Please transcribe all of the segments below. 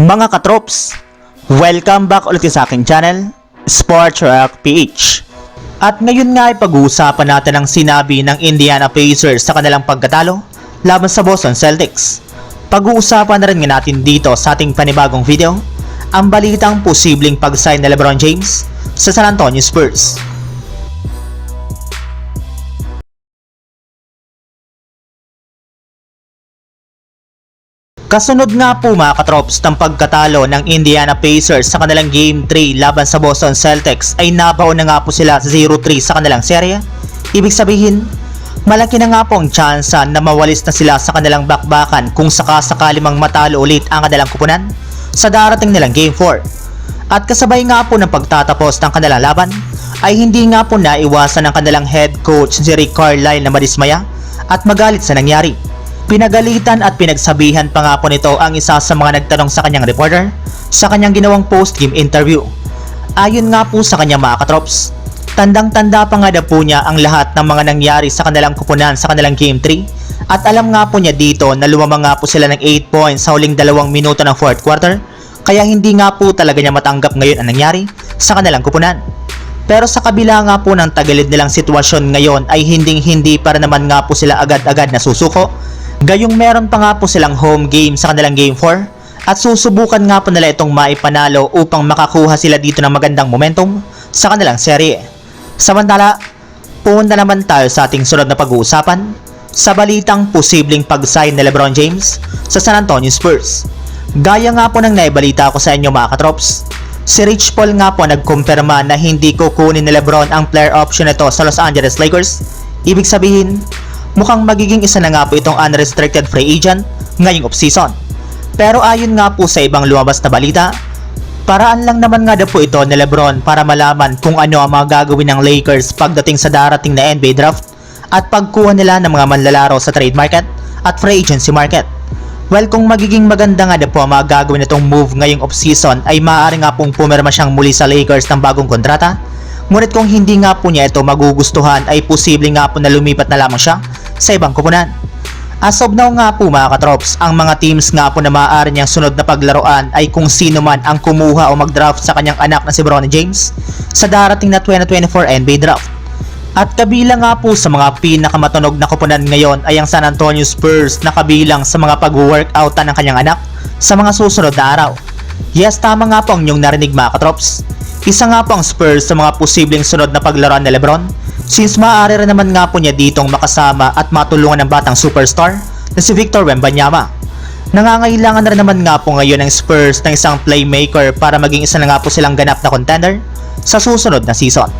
Mga katrops, welcome back ulit sa aking channel, Sports Rock PH. At ngayon nga ay pag-uusapan natin ang sinabi ng Indiana Pacers sa kanilang pagkatalo laban sa Boston Celtics. Pag-uusapan na rin nga natin dito sa ating panibagong video ang balitang posibleng pag-sign ni LeBron James sa San Antonio Spurs. Kasunod nga po mga katrops ng pagkatalo ng Indiana Pacers sa kanilang Game 3 laban sa Boston Celtics ay nabaon na nga po sila sa 0-3 sa kanilang serye. Ibig sabihin, malaki na nga po ang tsansa na mawalis na sila sa kanilang bakbakan kung sakasakali mang matalo ulit ang kanilang kupunan sa darating nilang Game 4. At kasabay nga po ng pagtatapos ng kanilang laban ay hindi nga po naiwasan ng kanilang head coach si Rick Carlisle na madismaya at magalit sa nangyari. Pinagalitan at pinagsabihan pa nga po nito ang isa sa mga nagtanong sa kanyang reporter sa kanyang ginawang post-game interview. Ayon nga po sa kanyang mga katrops, tandang-tanda pa nga daw po niya ang lahat ng mga nangyari sa kanilang kupunan sa kanilang Game 3 at alam nga po niya dito na lumamang nga po sila ng 8 points sa huling dalawang minuto ng 4th quarter kaya hindi nga po talaga niya matanggap ngayon ang nangyari sa kanilang kupunan. Pero sa kabila nga po ng tagilid nilang sitwasyon ngayon ay hinding-hindi para naman nga po sila agad-agad na susuko Gayong meron pa nga po silang home game sa kanilang Game 4 at susubukan nga po nila itong maipanalo upang makakuha sila dito ng magandang momentum sa kanilang serye. Samantala, punta naman tayo sa ating sunod na pag-uusapan sa balitang posibleng pag-sign ni Lebron James sa San Antonio Spurs. Gaya nga po ng naibalita ko sa inyo mga katrops, si Rich Paul nga po nagkumpirma na hindi kukunin ni Lebron ang player option nito sa Los Angeles Lakers. Ibig sabihin, mukhang magiging isa na nga po itong unrestricted free agent ngayong offseason. Pero ayon nga po sa ibang lumabas na balita, paraan lang naman nga daw po ito ni Lebron para malaman kung ano ang mga gagawin ng Lakers pagdating sa darating na NBA draft at pagkuha nila ng mga manlalaro sa trade market at free agency market. Well, kung magiging maganda nga daw po ang mga gagawin itong move ngayong offseason ay maaari nga pong pumirma siyang muli sa Lakers ng bagong kontrata Ngunit kung hindi nga po niya ito magugustuhan ay posible nga po na lumipat na lamang siya sa ibang kupunan. As of now nga po mga katrops, ang mga teams nga po na maaari niyang sunod na paglaruan ay kung sino man ang kumuha o mag-draft sa kanyang anak na si Bronny James sa darating na 2024 NBA Draft. At kabilang nga po sa mga pinakamatunog na kupunan ngayon ay ang San Antonio Spurs na kabilang sa mga pag-workoutan ng kanyang anak sa mga susunod na araw. Yes, tama nga po ang inyong narinig mga katrops. Isa nga po ang Spurs sa mga posibleng sunod na paglaruan ni Lebron since maaari rin naman nga po niya ditong makasama at matulungan ng batang superstar na si Victor Wembanyama. Nangangailangan na rin naman nga po ngayon ng Spurs ng isang playmaker para maging isa na nga po silang ganap na contender sa susunod na season.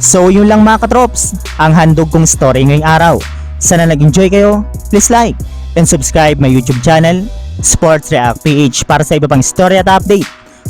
So yun lang mga katrops, ang handog kong story ngayong araw. Sana nag-enjoy kayo, please like and subscribe my YouTube channel, Sports React PH para sa iba pang story at update